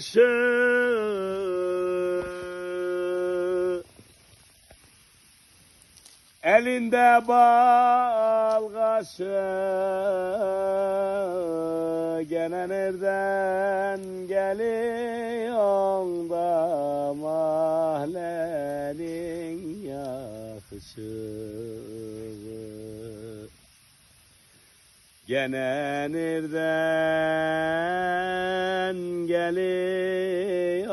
yakışı Elinde bal kaşı Gene nereden geliyor da mahallenin yakışı Gene nereden geliyor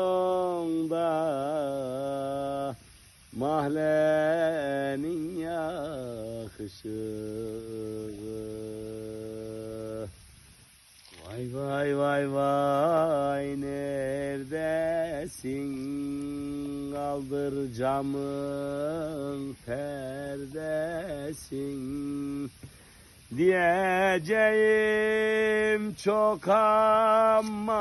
da mahallenin yakışı? Vay vay vay vay neredesin? Kaldır camın perdesin Diyeceğim çok ama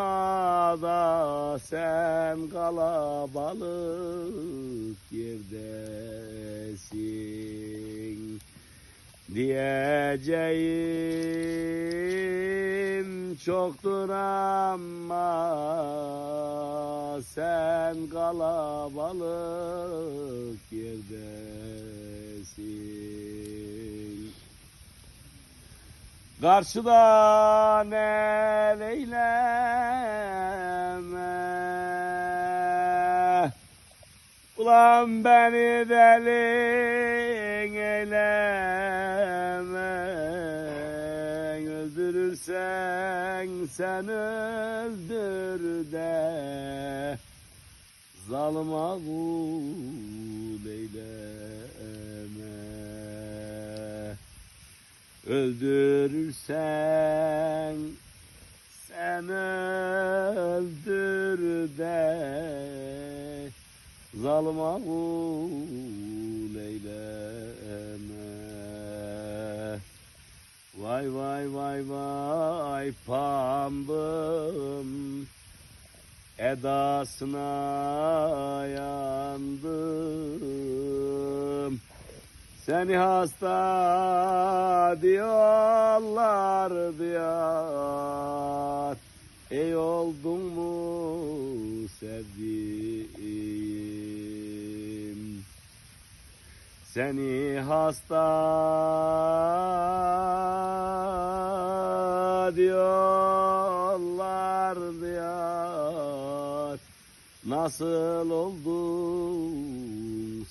da sen kalabalık yerdesin. Diyeceğim çoktur ama sen kalabalık yerdesin Karşıda ne leyleme Ulan beni deli eyleme. Öldürürsen sen öldür de. Zalıma kul eyleme Öldürürsen sen öldür de. Zalıma kul eyleme. Vay vay vay vay pambım. Edasına yandım seni hasta diyorlar diyor Ey oldun mu sevdiğim? Seni hasta diyorlar diyor Nasıl oldun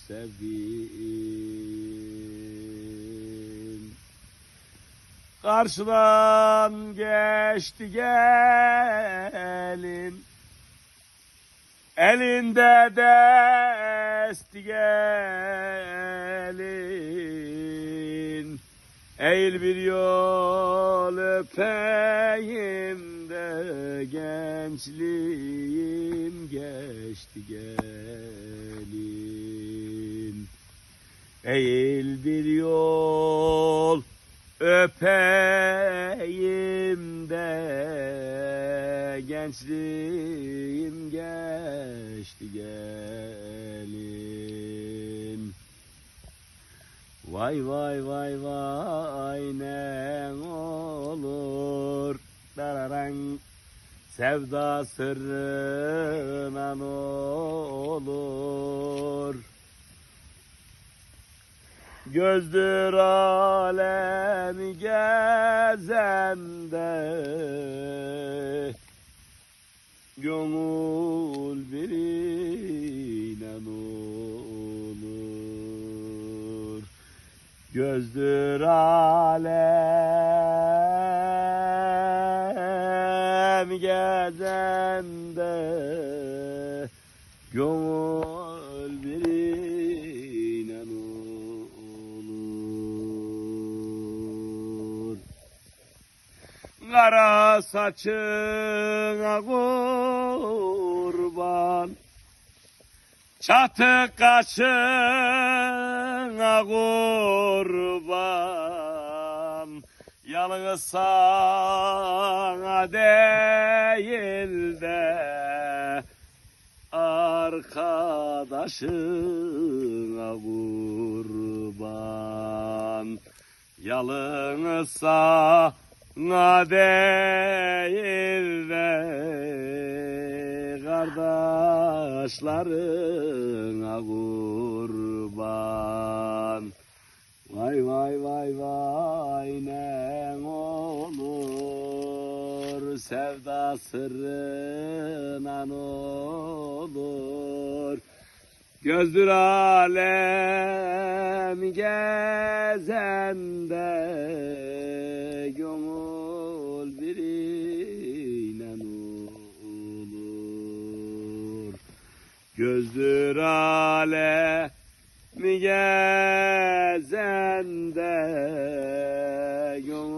sevdiğim Karşıdan geçti gelin. Elinde desti gelin. Eğil bir yol öpeyim gençliğim geçti gelin Eğil bir yol öpeyim de gençliğim geçti gelin Vay vay vay vay ne olur dararan sevda sırrına olur? Gözdür alemi gezende. Gönül birine olur? Gözdür alem gezende Gönül birine olur. Kara saçına kurban Çatı kaşına kurban Yalnız sana değil de Arkadaşına kurban Yalnız sana değil de kardeşlerine kurban. Vay vay vay vay ne olur sırrına olur. Gözdür alem gezende Gönül birine olur Gözdür alem gezende Gönül